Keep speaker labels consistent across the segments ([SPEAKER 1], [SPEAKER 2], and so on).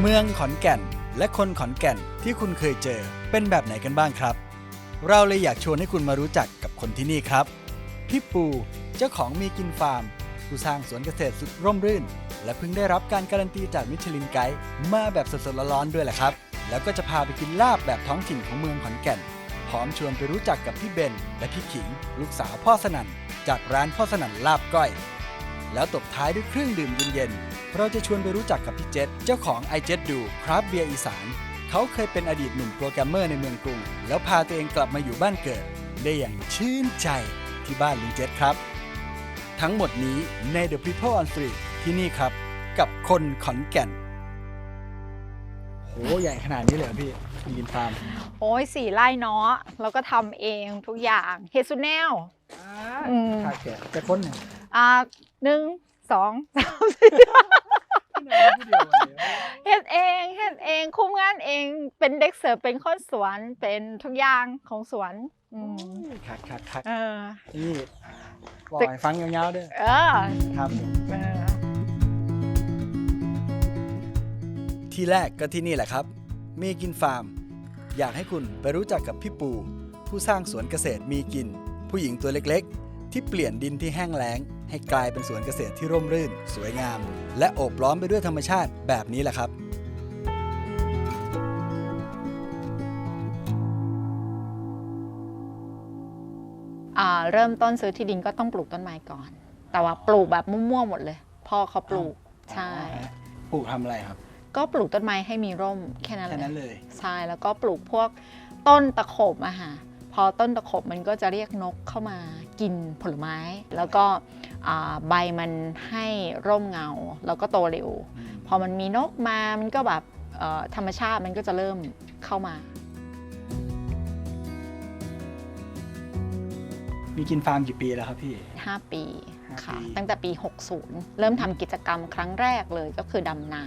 [SPEAKER 1] เมืองขอนแก่น และคนขอนแก่นที่คุณเคยเจอเป็นแบบไหนกันบ้างครับ เราเลยอยากชวนให้คุณมารู้จักกับคนที่นี่ครับ พี่ปูเจ้าของมีกินฟาร์มผู้สร้างสวนเกษตรสุดร่มรื่น และเพิ่งได้รับการการันตีจากมิชลินไกด์มาแบบสดๆร้อนๆด้วยแหละครับ แล้วก็จะพาไปกินลาบแบบท้องถิ่นของเมืองขอนแก่นพร้อมชวนไปรู้จักกับพี่เบนและพี่ขิง ลูกสาวพ่อสนั่นจากร้านพ่อสนั่นลาบก้อย แล้วตบท้ายด้วยเครื่องดื่มเย็นๆเราจะชวนไปรู้จักกับพี่เจษเจ้าของ i j e t ดูครับเบียร์อีสาน เขาเคยเป็นอดีตหนุ่มโปรแกรมเมอร์ในเมืองกรุง แล้วพาตัวเองกลับมาอยู่บ้านเกิด ได้อย่างชื่นใจที่บ้านลุงเจษครับ ทั้งหมดนี้ใน The People on Street ที่นี่ครับ กับคนขอนแก่น โหใหญ่ขนาดนี้เลยเหรอพี่มีกินฟาร์ม
[SPEAKER 2] โอ้ยสี่ไร่เนาะเราก็ทำเองทุกอย่างเฮซูแนล อืม
[SPEAKER 1] ขาแก่จะค้นเนี่ย
[SPEAKER 2] อ่าหนึ่งสองสามสี่เฮ็ดเองเฮ็ดเองคุมงานเองเป็นเด็กเสิร์ฟเป็นคนสวนเป็นทุกอย่างของสวนอืม
[SPEAKER 1] คักคักคัก
[SPEAKER 2] เออ
[SPEAKER 1] นี่บอกให้ฟังยาวๆด้วย
[SPEAKER 2] เออ
[SPEAKER 1] ครับ
[SPEAKER 2] เออ
[SPEAKER 1] ที่แรกก็ที่นี่แหละครับมีกินฟาร์ม อยากให้คุณไปรู้จักกับพี่ปู ผู้สร้างสวนเกษตรมีกิน ผู้หญิงตัวเล็กๆ ที่เปลี่ยนดินที่แห้งแล้ง ให้กลายเป็นสวนเกษตรที่ร่มรื่น สวยงาม และโอบล้อมไปด้วยธรรมชาติแบบนี้แหละครับ
[SPEAKER 2] อ่าเริ่มต้นซื้อที่ดินก็ต้องปลูกต้นไม้ก่อน แต่ว่าปลูกแบบมั่วๆหมดเลย พ่อเขาปลูกใช่
[SPEAKER 1] ปลูกทำอะไรครับ
[SPEAKER 2] ก็ปลูกต้นไม้ให้มีร่มแค่นั้น
[SPEAKER 1] แค่
[SPEAKER 2] เล
[SPEAKER 1] นั้น
[SPEAKER 2] ย
[SPEAKER 1] เลย
[SPEAKER 2] ใช่แล้วก็ปลูกพวกต้นตะขบอะค่ะพอต้นตะขบมันก็จะเรียกนกเข้ามากินผลไม้ แล้วก็อ่า ใบมันให้ร่มเงา แล้วก็โตเร็ว พอมันมีนกมามันก็แบบเอ่อธรรมชาติมันก็จะเริ่มเข้ามา
[SPEAKER 1] มีกินฟาร์มกี่ปีแล้วครับพี่
[SPEAKER 2] 5 ปีค่ะ
[SPEAKER 1] ห้าปี
[SPEAKER 2] ตั้งแต่ปี 60 เริ่มทำกิจกรรมครั้งแรกเลยก็คือดำนา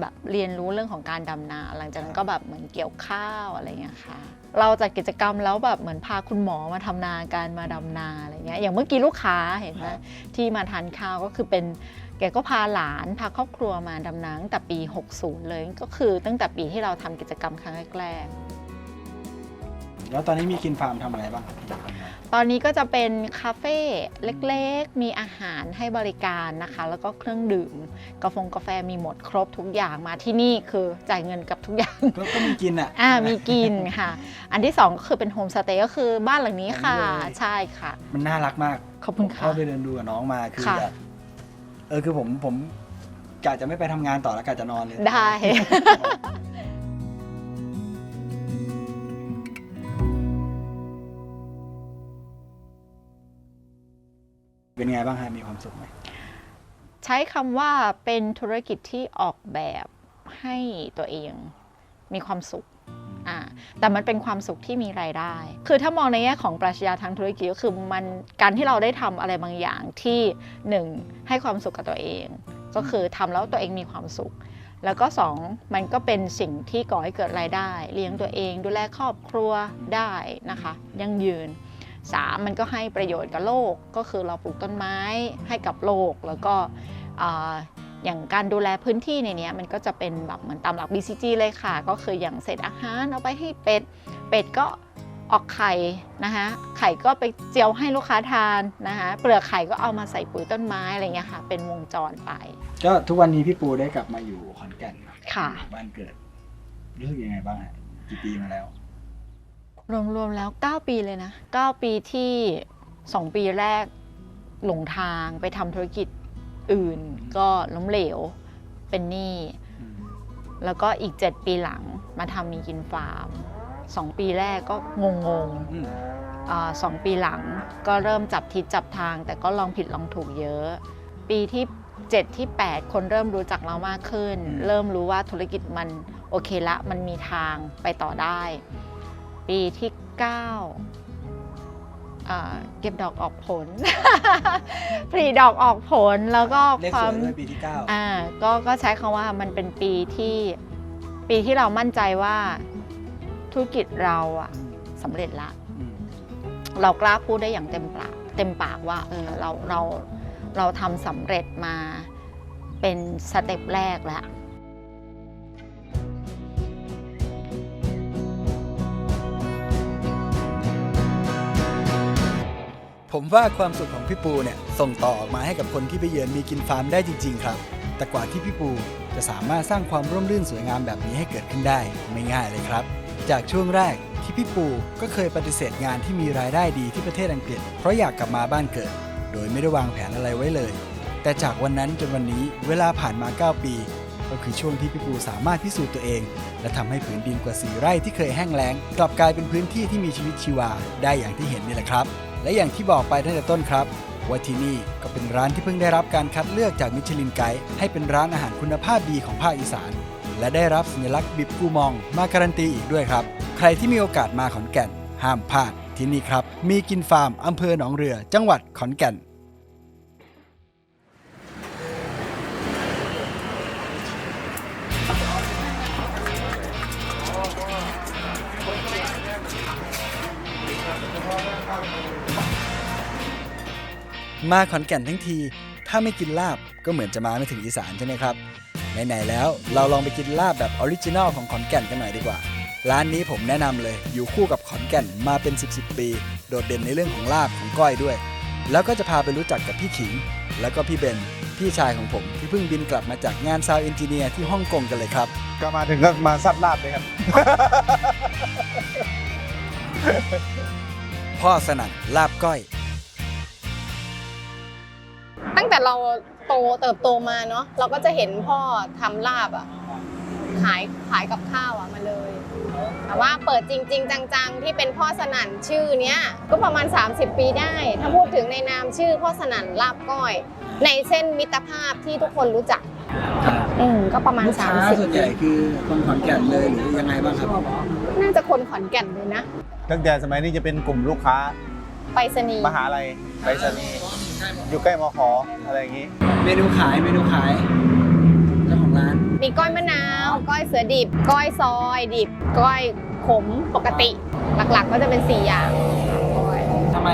[SPEAKER 2] แบบเรียนรู้เรื่องของการดำนา หลังจากนั้นก็แบบเหมือนเกี่ยวข้าวอะไรเงี้ยค่ะ เราจัดกิจกรรมแล้วแบบเหมือนพาคุณหมอมาทำนาการมาดำนาอะไรเงี้ยอย่างเมื่อกี้ลูกค้าเห็นไหม
[SPEAKER 1] ครับ
[SPEAKER 2] ที่มาทานข้าวก็คือเป็นแกก็พาหลานพาครอบครัวมาดำนาตั้งแต่ปี 60 เลยก็คือตั้งแต่ปีที่เราทำกิจกรรมครั้งแรกๆ
[SPEAKER 1] แล้วตอนนี้มีกินฟาร์มทำอะไรบ้างครับพี่
[SPEAKER 2] ตอนนี้ก็จะเป็นคาเฟ่เล็กๆ มีอาหารให้บริการนะคะ แล้วก็เครื่องดื่ม กาแฟกาแฟมีหมดครบทุกอย่างมาที่นี่คือจ่ายเงินกับทุกอย่าง
[SPEAKER 1] ก็ก็มีกินอะ
[SPEAKER 2] อ่ามีกินค่ะ อันที่สองก็คือเป็นโฮมสเตย์ก็คือบ้านหลังนี้ค่ะ
[SPEAKER 1] แบบนี้เลย
[SPEAKER 2] ใช่ค่ะ
[SPEAKER 1] มันน่ารักมาก
[SPEAKER 2] ขอบคุณ
[SPEAKER 1] ผม
[SPEAKER 2] ค่ะ
[SPEAKER 1] เข้าไปเดินดูกับน้องมาคือ
[SPEAKER 2] ค่ะ
[SPEAKER 1] แบบเออคือผมผมกะจะไม่ไปทำงานต่อแล้วกะจะนอนเลย
[SPEAKER 2] ได้
[SPEAKER 1] เป็นไงบ้างฮะมีความสุขไหม
[SPEAKER 2] ใช้คำว่าเป็นธุรกิจที่ออกแบบให้ตัวเองมีความสุขอ่าแต่มันเป็นความสุขที่มีรายได้ คือถ้ามองในแง่ของปรัชญาทางธุรกิจก็คือมันการที่เราได้ทำอะไรบางอย่างที่หนึ่งให้ความสุขกับตัวเอง ก็คือทำแล้วตัวเองมีความสุข แล้วก็สองมันก็เป็นสิ่งที่ก่อให้เกิดรายได้ เลี้ยงตัวเองดูแลครอบครัวได้นะคะยั่งยืน สามมันก็ให้ประโยชน์กับโลกก็คือเราปลูกต้นไม้ให้กับโลกแล้วก็อ่าอย่างการดูแลพื้นที่ในเนี้ยมันก็จะเป็นแบบเหมือนตามหลัก BCG เลยค่ะ ก็คืออย่างเศษอาหารเอาไปให้เป็ด เป็ดก็ออกไข่นะคะไข่ก็ไปเจียวให้ลูกค้าทานนะคะเปลือกไข่ก็เอามาใส่ปุ๋ยต้นไม้อะไรเงี้ยค่ะ เป็นวงจรไป
[SPEAKER 1] ก็ทุกวันนี้พี่ปูได้กลับมาอยู่ขอนแก่น
[SPEAKER 2] ค่ะ
[SPEAKER 1] บ้านเกิดรู้สึกยังไงบ้างฮะกี่ปีมาแล้ว
[SPEAKER 2] รวมๆแล้ว 9 ปีเลยนะ 9 ปีที่ 2 ปีแรกหลงทางไปทำธุรกิจอื่น ก็ล้มเหลวเป็นหนี้ แล้วก็อีก 7 ปีหลังมาทำมีกินฟาร์ม 2 ปีแรกก็งง
[SPEAKER 1] อืม
[SPEAKER 2] ๆอาสองปีหลังก็เริ่มจับทิศจับทาง แต่ก็ลองผิดลองถูกเยอะ ปีที่ 7 ที่ 8 คนเริ่มรู้จักเรามากขึ้น เริ่มรู้ว่าธุรกิจมันโอเคละ มันมีทางไปต่อได้ ปีที่9อ่าเก็บดอกออกผล ผลิดอกออกผลแล้วก็
[SPEAKER 1] เลข
[SPEAKER 2] ค
[SPEAKER 1] ส
[SPEAKER 2] วา
[SPEAKER 1] วย
[SPEAKER 2] ม
[SPEAKER 1] ด้วยปีที่เก้า
[SPEAKER 2] อ่าก็ก็ใช้คำว่ามันเป็นปีที่ปีที่เรามั่นใจว่าธุรกิจเราอะสำเร็จละ
[SPEAKER 1] อืม
[SPEAKER 2] เรากล้าพูดได้อย่างเต็มปากเต็มปากว่าเออเราเราเราทำสำเร็จมาเป็นสเต็ปแรกแล้ว
[SPEAKER 1] ว่าความสุขของพี่ปูเนี่ยส่งต่อออกมาให้กับคนที่ไปเยือนมีกินฟาร์มได้จริง ๆ ครับ แต่กว่าที่พี่ปูจะสามารถสร้างความร่มรื่นสวยงามแบบนี้ให้เกิดขึ้นได้ไม่ง่ายเลยครับ จากช่วงแรกที่พี่ปูก็เคยปฏิเสธงานที่มีรายได้ดีที่ประเทศอังกฤษ เพราะอยากกลับมาบ้านเกิด โดยไม่ได้วางแผนอะไรไว้เลย แต่จากวันนั้นจนวันนี้เวลาผ่านมา 9 ปี ก็คือช่วงที่พี่ปูสามารถพิสูจน์ตัวเอง และทำให้ผืนดินกว่า4ไร่ที่เคยแห้งแล้ง กลับกลายเป็นพื้นที่ที่มีชีวิตชีวาได้อย่างที่เห็นนี่แหละครับ และอย่างที่บอกไปตั้งแต่ต้นครับว่าที่นี่ก็เป็นร้านที่เพิ่งได้รับการคัดเลือกจากมิชลินไกด์ให้เป็นร้านอาหารคุณภาพดีของภาคอีสาน และได้รับสัญลักษณ์บิบกูมองมาการันตีอีกด้วยครับ ใครที่มีโอกาสมาขอนแก่น ห้ามพลาดที่นี่ครับ มีกินฟาร์มอำเภอหนองเรือ จังหวัดขอนแก่น มาขอนแก่นทั้งที ถ้าไม่กินลาบก็เหมือนจะมาไม่ถึงอีสานใช่ไหมครับไหนๆแล้วเราลองไปกินลาบแบบออริจินอลของขอนแก่นกันหน่อยดีกว่า ร้านนี้ผมแนะนำเลย อยู่คู่กับขอนแก่นมาเป็น 10บสปี โดดเด่นในเรื่องของลาบของก้อยด้วย แล้วก็จะพาไปรู้จักกับพี่ขิง แล้วก็พี่เบนพี่ชายของผมที่เพิ่งบินกลับมาจากงานซาวเอนจิเนียร์ที่ฮ่องกงกันเลยครับ
[SPEAKER 3] ก็มาถึงก็มาซัดลาบเลยครับ
[SPEAKER 1] พ่อสนั่นลาบก้อย
[SPEAKER 4] เราโตเติบโตมาเนาะเราก็จะเห็นพ่อทำลาบอะขายขายกับข้าวอะมาเลย แต่ว่าเปิดจริง ๆ จังๆ ที่เป็นพ่อสนั่นชื่อเนี้ยก็ประมาณ 30 ปีได้ ถ้าพูดถึงในนามชื่อพ่อสนั่นลาบก้อย ในเส้นมิตรภาพที่ทุกคนรู้จักอืมก็ประมาณ30
[SPEAKER 1] ส่วนใหญ่คือคนขอนแก่นเลยหรือยังไงบ้างครับ
[SPEAKER 4] น่าจะคนขอนแก่นเลยนะ
[SPEAKER 3] ตั้งแต่สมัยนี้จะเป็นกลุ่มลูกค้า
[SPEAKER 4] ไปรษณีย์
[SPEAKER 3] มหาลัยไปรษณีย์ อยู่ใกล้มขออะไรอย่างนี้
[SPEAKER 1] เมนูขายเมนูขายเจ้าของร้าน
[SPEAKER 4] มีก้อยมะนาว ก้อยเสือดิบ ก้อยซอยดิบ ก้อยขมปกติ หลักๆก็จะเป็น 4 อย่างก้อย
[SPEAKER 1] ทำไม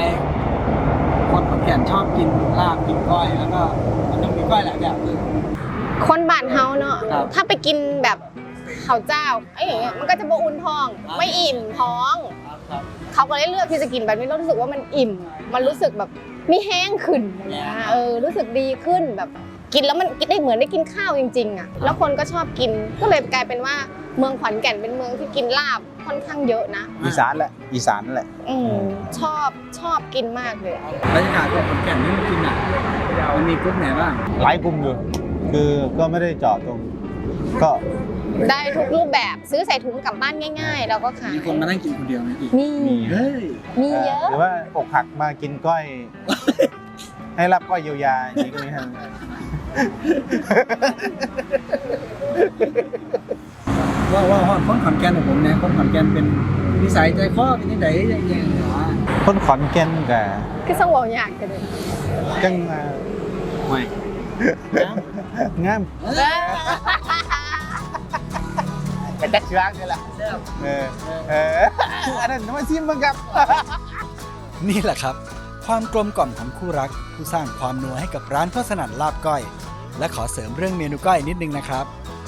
[SPEAKER 1] คนขอนแก่นชอบกินลาบกินก้อยแล้วก็มันต้องมีก้อยหลายแบบเลย
[SPEAKER 4] คนบ้านเฮาเนาะ
[SPEAKER 1] ครับ
[SPEAKER 4] ถ้าไปกินแบบข้าวเจ้าไอ้อย่างเงี้ยมันก็จะบอุ่นท้อง
[SPEAKER 1] ครับ
[SPEAKER 4] ไม่อิ่มท้อง
[SPEAKER 1] ครับ
[SPEAKER 4] เขาก็เลยเลือกที่จะกินแบบนี้แล้วรู้สึกว่ามันอิ่ม มันรู้สึกแบบ มีแห้งขึ้นอะไรเงี้ยเออรู้สึกดีขึ้นแบบกินแล้วมันกินได้เหมือนได้กินข้าวจริงๆอะแล้วคนก็ชอบกินก็เลยกลายเป็นว่าเมืองขอนแก่นเป็นเมืองที่กินลาบค่อนข้างเยอะนะ
[SPEAKER 3] อีสานแหละ อีสานนั่นแหละ
[SPEAKER 4] อืมชอบชอบกินมากเลย
[SPEAKER 1] บรรยากาศของขอนแก่นนี่มันกินอะมันมีกรุ๊ปไหนบ้าง
[SPEAKER 3] หลายกลุ่มอยู่ คือก็ไม่ได้เจาะตรงก็
[SPEAKER 4] ได้ทุกรูปแบบซื้อใส่ถุงกลับบ้านง่ายๆ แล้วก็ขาย
[SPEAKER 1] มีคนมานั่งกินคนเดียวไหมพี่
[SPEAKER 4] มี
[SPEAKER 3] มี
[SPEAKER 1] เฮ้ย
[SPEAKER 4] มีเยอะ
[SPEAKER 3] หรือว่าอกหักมากินก้อย ให้รับก้อยเยียวยาอย่างนี้ก็มีครับ
[SPEAKER 1] ว่าว่าว่าคนขอนแก่นของผมเนี่ยคนขอนแก่นเป็นนิสัยใจคอเป็นยังไงยังไงเหรอ
[SPEAKER 3] คนขอนแก่นกับ
[SPEAKER 4] คือสงวนอยากกันเลย
[SPEAKER 3] จังมา
[SPEAKER 1] ไม่
[SPEAKER 3] งาม กระจัดช้างนี่แหละเออเอออันนั้นมาซิมมึงกับ
[SPEAKER 1] นี่แหละครับ ความกลมกล่อมของคู่รัก ผู้สร้างความนัวให้กับร้านพ่อสนั่นลาบก้อย และขอเสริมเรื่องเมนูก้อยนิดนึงนะครับ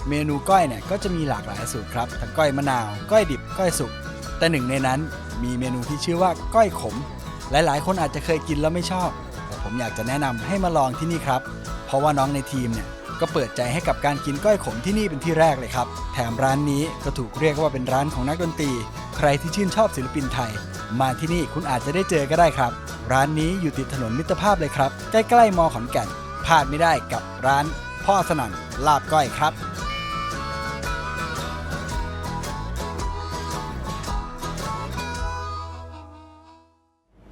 [SPEAKER 1] เมนูก้อยเนี่ยก็จะมีหลากหลายสูตรครับทั้งก้อยมะนาว ก้อยดิบก้อยสุกแต่หนึ่งในนั้นมีเมนูที่ชื่อว่าก้อยขม หลายๆ คนอาจจะเคยกินแล้วไม่ชอบ แต่ผมอยากจะแนะนำให้มาลองที่นี่ครับ เพราะว่าน้องในทีมเนี่ย ก็เปิดใจให้กับการกินก้อยขมที่นี่เป็นที่แรกเลยครับ แถมร้านนี้ก็ถูกเรียกว่าเป็นร้านของนักดนตรี ใครที่ชื่นชอบศิลปินไทย มาที่นี่คุณอาจจะได้เจอก็ได้ครับ ร้านนี้อยู่ติดถนนมิตรภาพเลยครับใกล้ๆมอขอนแก่นพลาดไม่ได้กับร้าน พ่อสนั่นลาบก้อยครับ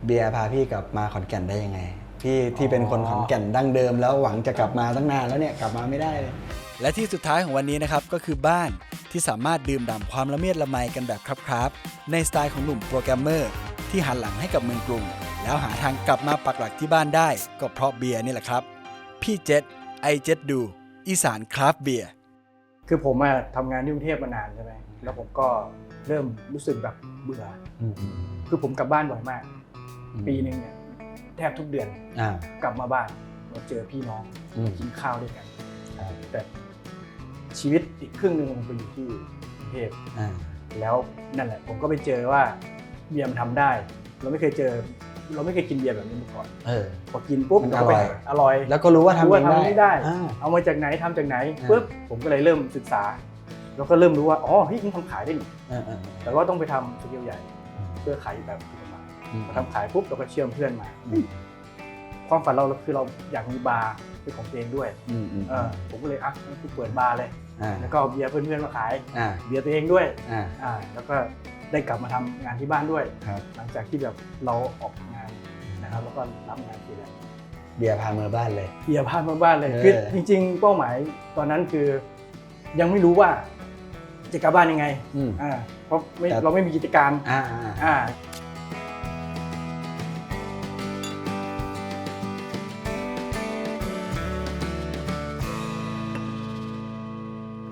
[SPEAKER 1] เบียร์พาพี่กลับมาขอนแก่นได้ยังไง พี่ที่เป็นคนขอนแก่นดั้งเดิม แล้วหวังจะกลับมาตั้งนานแล้วเนี่ยกลับมาไม่ได้เลย และที่สุดท้ายของวันนี้นะครับก็คือบ้านที่สามารถดื่มด่ำความละเมียดละไมกันแบบครับๆในสไตล์ของหนุ่มโปรแกรมเมอร์ ที่หันหลังให้กับเมืองกรุง แล้วหาทางกลับมาปักหลักที่บ้านได้ ก็เพราะเบียร์นี่แหละครับ พี่เจ็ดไอเจ็ดดู อีสานคราฟต์เบียร์
[SPEAKER 5] คือผมอะทำงานที่กรุงเทพมานานใช่ไหมแล้วผมก็เริ่มรู้สึกแบบเบื่อ คือผมกลับบ้านบ่อยมาก ปีหนึ่งเนี่ย แทบทุกเดือน
[SPEAKER 1] อ่าก
[SPEAKER 5] ลับมาบ้านมาเจอพี่น้อง
[SPEAKER 1] อืม
[SPEAKER 5] กินข้าวด้วยกันแต่ชีวิตอีกครึ่งหนึ่งผมไปอยู่ที่กรุงเทพ
[SPEAKER 1] อ่า
[SPEAKER 5] แล้วนั่นแหละผมก็ไปเจอว่าเบียร์มันทำได้ เราไม่เคยเจอ เราไม่เคยกินเบียร์แบบนี้มาก่อน
[SPEAKER 1] เออ
[SPEAKER 5] พอกินปุ๊บ
[SPEAKER 1] มัน
[SPEAKER 5] เราก็ไป
[SPEAKER 1] อร่อย
[SPEAKER 5] อร่อย
[SPEAKER 1] แล้วก็รู้ว่าทำ
[SPEAKER 5] รู้
[SPEAKER 1] เอ
[SPEAKER 5] ว่างทำ
[SPEAKER 1] ได้
[SPEAKER 5] ไม่ได้
[SPEAKER 1] อ่า
[SPEAKER 5] เอามาจากไหนทำจากไหน
[SPEAKER 1] อ่า
[SPEAKER 5] ปุ๊บผมก็เลยเริ่มศึกษา แล้วก็เริ่มรู้ว่าอ๋อเฮ้ยมันทำขายได้นี่
[SPEAKER 1] เออเออ
[SPEAKER 5] แต่ก็ต้องไปทำสเกลใหญ่เพื่อขายแบบ ถูกกฎหมาย
[SPEAKER 1] อืม
[SPEAKER 5] พอทำขายปุ๊บเราก็เชื่อมเพื่อนมา
[SPEAKER 1] อืม
[SPEAKER 5] ความฝันเราคือเราอยากมีบาร์เป็นของตัวเองด้วย
[SPEAKER 1] อืมอืม
[SPEAKER 5] เออผมก็เลยอะงั้นกูเปิดบาร์เลย
[SPEAKER 1] อ่า
[SPEAKER 5] แล้วก็เอาเบียร์เพื่อนๆมาขาย
[SPEAKER 1] อ่า
[SPEAKER 5] เบียร์ตัวเองด้วย
[SPEAKER 1] อ่า
[SPEAKER 5] อ่าแล้วก็ได้กลับมาทำงานที่บ้านด้วย
[SPEAKER 1] ครับ
[SPEAKER 5] หลังจากที่แบบเราออกงานนะครับแล้วก็รับงานฟรีแลนซ์
[SPEAKER 1] เบียร์พาเมือบ้านเลย
[SPEAKER 5] เบียร์พามาบ้านเลย
[SPEAKER 1] เออ
[SPEAKER 5] คือจริง ๆ เป้าหมายตอนนั้นคือยังไม่รู้ว่าจะกลับบ้านยังไง
[SPEAKER 1] อืม
[SPEAKER 5] อ่าเพราะไม่
[SPEAKER 1] แต่
[SPEAKER 5] เราไม่มีกิจการ
[SPEAKER 1] อ่า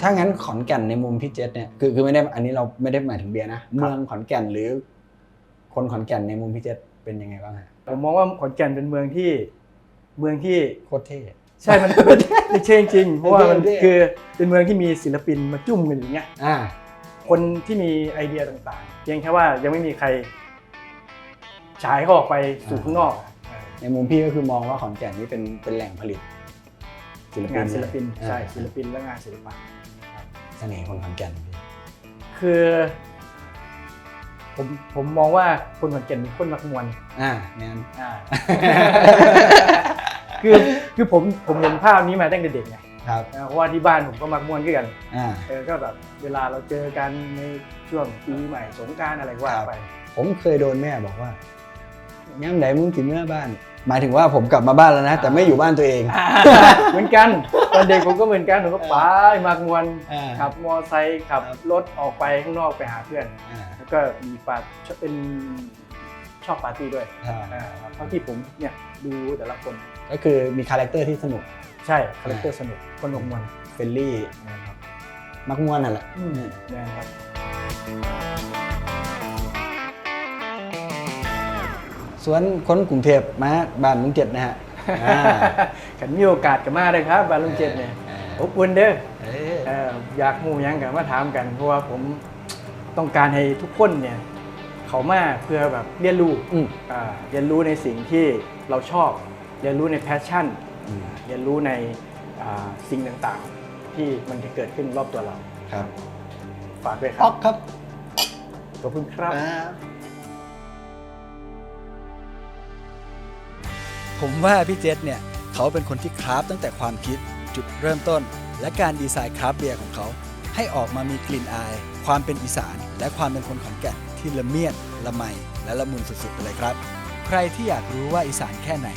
[SPEAKER 1] ถ้างั้นขอนแก่นในมุมพี่เจษเนี่ยคือคือไม่ได้อันนี้เราไม่ได้หมายถึงเบียร์นะเมืองขอนแก่นหรือ คนขอนแก่นในมุมพี่เจษเป็นยังไงบ้างฮะ
[SPEAKER 5] ผมมองว่าขอนแก่นเป็นเมืองที่เมืองที่
[SPEAKER 1] โคตรเท่
[SPEAKER 5] ใช่มันไม่ใช่จริงๆเพราะว่ามัน
[SPEAKER 1] เท่ๆ
[SPEAKER 5] คือเป็นเมืองที่มีศิลปินมาจุ่มกันอย่างเงี้ย
[SPEAKER 1] อ่า
[SPEAKER 5] คนที่มีไอเดียต่างๆ เพียงแค่ว่ายังไม่มีใครฉายเขาออกไปสู่ข้างนอกอะเออ
[SPEAKER 1] ในมุมพี่ก็คือมองว่าขอนแก่นนี่เป็นเป็นแหล่งผลิตศิลปิน
[SPEAKER 5] งานศิลปิน
[SPEAKER 1] อ่า
[SPEAKER 5] ใช่ศิลปินและงานศิลปะ
[SPEAKER 1] เสน่ห์คนขอนแก่นพี่
[SPEAKER 5] คือ ผมผมมองว่าคนขอนแก่นเป็นคนมักมวน
[SPEAKER 1] อ่างั้น
[SPEAKER 5] อ่า คือคือผมผมเห็นภาพนี้มาตั้งแต่เด็กไง
[SPEAKER 1] ครับ
[SPEAKER 5] เออเพราะว่าที่บ้านผมก็มักมวนด้วยกัน
[SPEAKER 1] อ่า
[SPEAKER 5] เออก็แบบเวลาเราเจอกันในช่วงปีใหม่สงกรารอะไรก็ว่า
[SPEAKER 1] ครับ
[SPEAKER 5] ไป
[SPEAKER 1] ผมเคยโดนแม่บอกว่าย่ำไหนมึงถึงเมื่อบ้าน หมายถึงว่าผมกลับมาบ้านแล้วนะ แต่ไม่อยู่บ้านตัวเอง
[SPEAKER 5] เหมือนกัน ตอนเด็กผมก็เหมือนกันผมก็ไปมากมวน
[SPEAKER 1] อ่า
[SPEAKER 5] ขับมอไซค์ขับรถออกไปข้างนอกไปหาเพื่อน
[SPEAKER 1] อ่า
[SPEAKER 5] แล้วก็มีปาร์ชอบเป็นชอบปาร์ตี้ด้วย
[SPEAKER 1] อ่า
[SPEAKER 5] อ่าครับเท่าที่ผมเนี่ยดูแต่ละคน
[SPEAKER 1] ก็คือมีคาแรคเตอร์ที่สนุก
[SPEAKER 5] ใช่คาแรคเตอร์สนุกคนลงมวน
[SPEAKER 1] เฟรนลี่
[SPEAKER 5] นะครับ
[SPEAKER 1] มักม่วนนั่นแหละ
[SPEAKER 5] อืมนะครับ
[SPEAKER 1] ส่วนคนกรุงเทพมาบ้านลุงเจ็ดนะฮะ อ่า
[SPEAKER 5] ขันมีโอกาสกับมาเลยครับบาลุงเจ็ดเนี่ย
[SPEAKER 1] เออ
[SPEAKER 5] อบอุ่นเด้อ
[SPEAKER 1] เอ้ย
[SPEAKER 5] เอ่ออยากหมู่หยังกันมาถามกันเพราะว่าผมต้องการให้ทุกคนเนี่ยเขามาเพื่อแบบเรียนรู้
[SPEAKER 1] อืม
[SPEAKER 5] อ่าเรียนรู้ในสิ่งที่เราชอบ เรียนรู้ในแพชชั่น
[SPEAKER 1] อืม
[SPEAKER 5] เรียนรู้ในอ่าสิ่งต่างๆ ที่มันจะเกิดขึ้นรอบตัวเรา
[SPEAKER 1] ครับ
[SPEAKER 5] ฝากด้วยค
[SPEAKER 1] ป๊
[SPEAKER 5] รั
[SPEAKER 1] อบกครับ
[SPEAKER 5] ขอบคุณครับ
[SPEAKER 1] ผมว่าพี่เจษเนี่ยเขาเป็นคนที่คราฟตั้งแต่ความคิดจุดเริ่มต้น และการดีไซน์คราฟเบียร์ของเขา ให้ออกมามีกลิ่นอาย ความเป็นอีสาน และความเป็นคนขอนแก่นที่ละเมียดละไมและละมุนสุดๆไปเลยครับ ใครที่อยากรู้ว่าอีสานแค่ไหน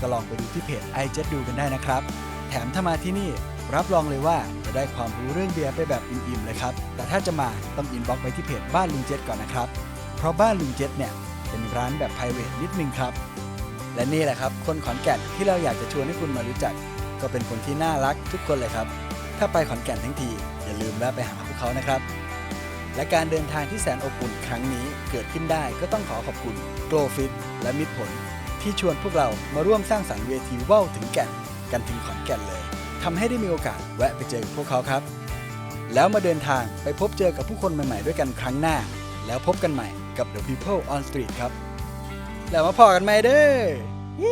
[SPEAKER 1] ก็ลองไปดูที่เพจไอเจดูกันได้นะครับ แถมถ้ามาที่นี่รับรองเลยว่าจะได้ความรู้เรื่องเบียร์ไปแบบอิ่มๆเลยครับ แต่ถ้าจะมาต้องอินบ็อกไปที่เพจบ้านลุงเจษก่อนนะครับ เพราะบ้านลุงเจษเนี่ยเป็นร้านแบบ p r i v a t นิดนึงครับ และนี่แหละครับคนขอนแก่นที่เราอยากจะชวนให้คุณมารู้จัก ก็เป็นคนที่น่ารักทุกคนเลยครับ ถ้าไปขอนแก่นทั้งที อย่าลืมแวะไปหาพวกเขานะครับ และการเดินทางที่แสนอบอุ่นครั้งนี้เกิดขึ้นได้ก็ต้องขอขอบคุณ g l o w Fit และมิตรผล ที่ชวนพวกเรามาร่วมสร้างสรรค์เวทีว่าวถึงแก่นกันถึงขอนแก่นเลยทำให้ได้มีโอกาสแวะไปเจอพวกเขาครับ แล้วมาเดินทางไปพบเจอกับผู้คนใหม่ๆ ด้วยกันครั้งหน้า แล้วพบกันใหม่กับ The People on Street ครับ แล้วมาพอกันไหมเด้อ